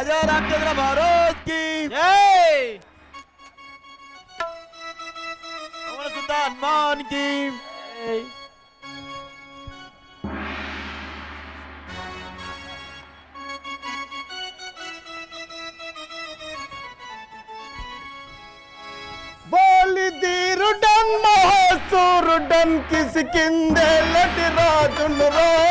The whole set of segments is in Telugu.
राजा रामचंद्र भारत की। सुल्तान हनुमान की। रुडन महासूर डन किस किंदे लट राजुन रा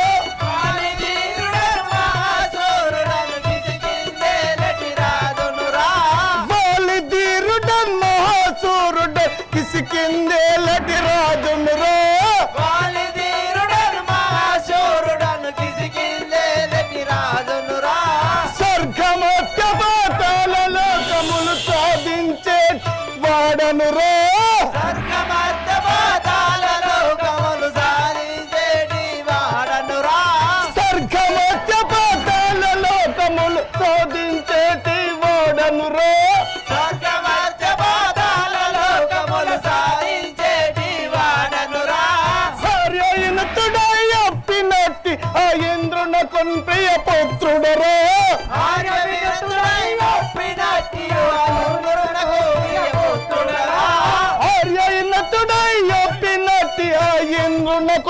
వాడను రో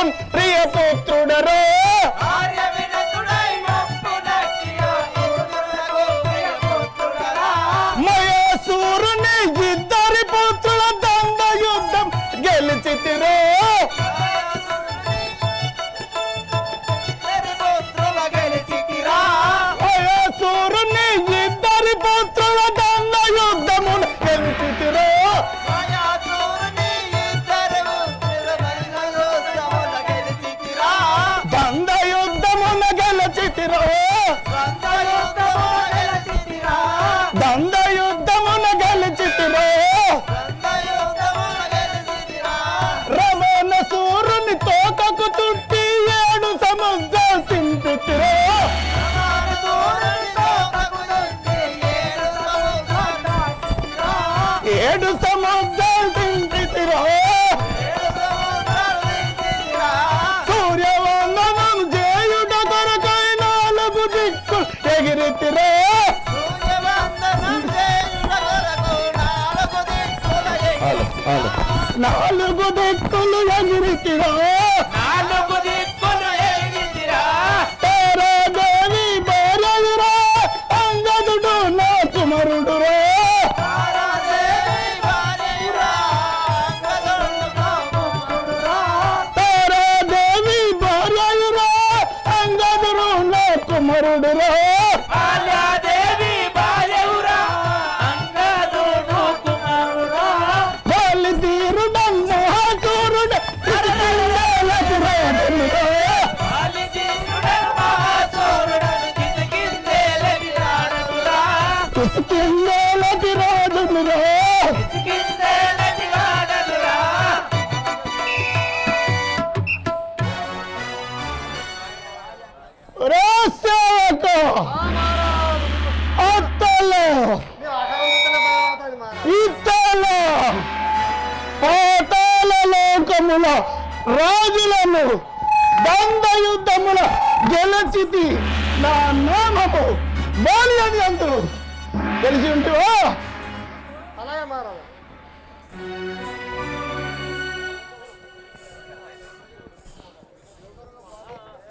ఇంద్రునకున్ ప్రియ పుత్రుడరో మయసూరుని ఇద్దరి పుత్రుల దండ యుద్ధం గెలిచితిరో. ఏడు సముద్రం సింపితిరో సూర్యవందనం చేయుట కొరకై నాలుగు దిక్కు ఎగిరితిరో. నాలుగు దిక్కులు ఎగిరితిరో. కుమరుడురా బాల్యాదేవి బాల్యవురా అంగదుడు కుమారుడా రాజునురా లోకముల రాజులను దండ యుద్ధముల గెలచితి నా నామము బాల్యది అందరూ తెలిసి ఉంటువా? అలాగే